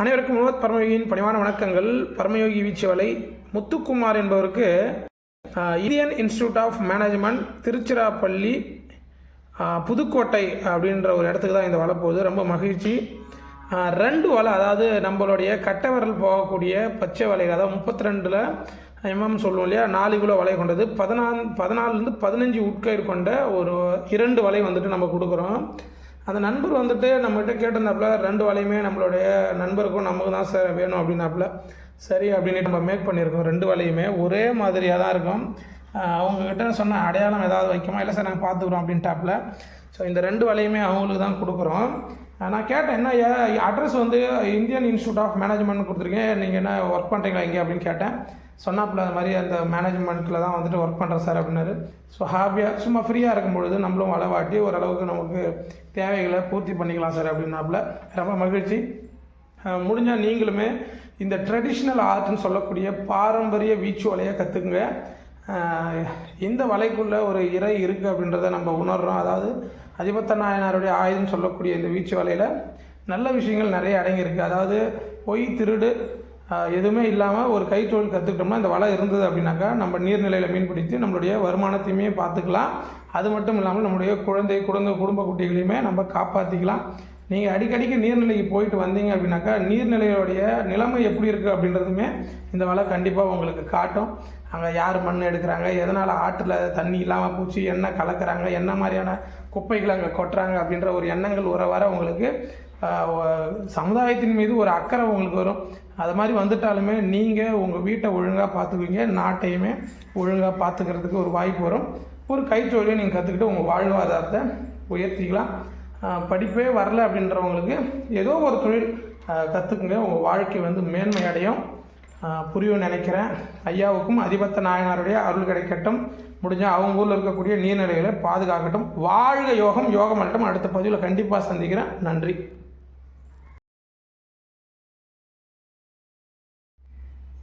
அனைவருக்கும் வினோத் பரமயோகியின் பணிவான வணக்கங்கள். பரமயோகி வீச்சு வலை முத்துக்குமார் என்பவருக்கு Indian institute of management Tiruchirappalli Pudukkottai அப்படின்ற ஒரு இடத்துக்கு தான் இந்த வலை போகுது. ரொம்ப மகிழ்ச்சி. ரெண்டு வலை அதாவது நம்மளுடைய கட்டை விரல் போகக்கூடிய பச்சை வலைகள் அதாவது முப்பத்தி ரெண்டில் எம்எம் சொல்லுவோம் இல்லையா நாலு கிலோ வலை கொண்டது. பதினாலு பதினாலுலேருந்து பதினஞ்சு உட்கயிறு கொண்ட ஒரு இரண்டு வலை வந்துட்டு நம்ம கொடுக்குறோம். அந்த நண்பர் வந்துட்டு நம்மகிட்ட கேட்டிருந்தாப்புல ரெண்டு வலையுமே நம்மளுடைய நண்பருக்கும் நமக்கு தான் சார் வேணும் அப்படின்னாப்புல. சரி அப்படின்னு நம்ம மேக் பண்ணியிருக்கோம். ரெண்டு வலையுமே ஒரே மாதிரியாக தான் இருக்கும். அவங்கக்கிட்ட சொன்ன அடையாளம் ஏதாவது வைக்குமா? இல்லை சார் நாங்கள் பார்த்துக்குறோம் அப்படின்ட்டாப்புல. ஸோ இந்த ரெண்டு வலையுமே அவங்களுக்கு தான் கொடுக்குறோம். நான் கேட்டேன் என்ன அட்ரஸ் வந்து இந்தியன் இன்ஸ்டியூட் ஆஃப் மேனேஜ்மெண்ட் கொடுத்துருக்கேன். நீங்கள் என்ன ஒர்க் பண்ணுறீங்களா இங்கே? அப்படின்னு கேட்டேன். சொன்னாப்புல அது மாதிரி அந்த மேனேஜ்மெண்ட்டில் தான் வந்துட்டு ஒர்க் பண்ணுறேன் சார் அப்படின்னாரு. ஸோ ஹாப்பியாக சும்மா ஃப்ரீயாக இருக்கும் பொழுது நம்மளும் வளவாட்டி ஓரளவுக்கு நமக்கு தேவைகளை பூர்த்தி பண்ணிக்கலாம் சார் அப்படின்னாப்புல. ரொம்ப மகிழ்ச்சி. முடிஞ்சால் நீங்களுமே இந்த ட்ரெடிஷ்னல் ஆர்ட்னு சொல்லக்கூடிய பாரம்பரிய வீச்சு வலையை கற்றுக்குங்க இந்த வலைக்குள்ளே ஒரு இறை இருக்குது அப்படின்றத நம்ம உணர்கிறோம் அதாவது அதிபத்த நாயனாருடைய ஆயுதம் சொல்லக்கூடிய இந்த வீச்சு வலையில் நல்ல விஷயங்கள் நிறைய அடங்கியிருக்கு அதாவது பொய் திருடு எதுவுமே இல்லாமல் ஒரு கைத்தொழில் கற்றுக்கிட்டோம்னா இந்த வலை இருந்தது அப்படின்னாக்கா நம்ம நீர்நிலையில் மீன் பிடித்து நம்மளுடைய வருமானத்தையுமே பார்த்துக்கலாம். அது மட்டும் இல்லாமல் நம்முடைய குழந்தை குடும்ப குடும்ப குட்டிகளையுமே நம்ம காப்பாற்றிக்கலாம் நீங்கள் அடிக்கடிக்கு நீர்நிலைக்கு போயிட்டு வந்தீங்க அப்படின்னாக்கா நீர்நிலையோடைய நிலைமை எப்படி இருக்குது அப்படின்றதுமே இந்த வலை கண்டிப்பாக உங்களுக்கு காட்டும். அங்கே யார் மண் எடுக்கிறாங்க எதனால் ஆற்றில் தண்ணி இல்லாமல் போச்சு என்ன கலக்கிறாங்க என்ன மாதிரியான குப்பைகளை அங்கே கொட்டுறாங்க அப்படின்ற ஒரு எண்ணங்கள் வர வர உங்களுக்கு சமுதாயத்தின் மீது ஒரு அக்கறை உங்களுக்கு வரும். அது மாதிரி வந்துட்டாலுமே நீங்கள் உங்கள் வீட்டை ஒழுங்காக பார்த்துக்குவீங்க நாட்டையுமே ஒழுங்காக பார்த்துக்கிறதுக்கு ஒரு வாய்ப்பு வரும். ஒரு கைத்தொழிலை நீங்கள் கற்றுக்கிட்டு உங்கள் வாழ்வாதாரத்தை உயர்த்திக்கலாம். படிப்பே வரல அப்படின்றவங்களுக்கு ஏதோ ஒரு தொழில் கற்றுக்குங்க உங்கள் வாழ்க்கை வந்து மேன்மை அடையும் புரியும் நினைக்கிறேன். ஐயாவுக்கும் அதிபத்த நாயனாருடைய அருள் கிடைக்கட்டும். முடிஞ்சால் அவங்க ஊரில் இருக்கக்கூடிய நீர்நிலைகளை பாதுகாக்கட்டும். வாழ்க யோகம் யோகம் மட்டும் அடுத்த பதிவில் கண்டிப்பாக சந்திக்கிறேன். நன்றி.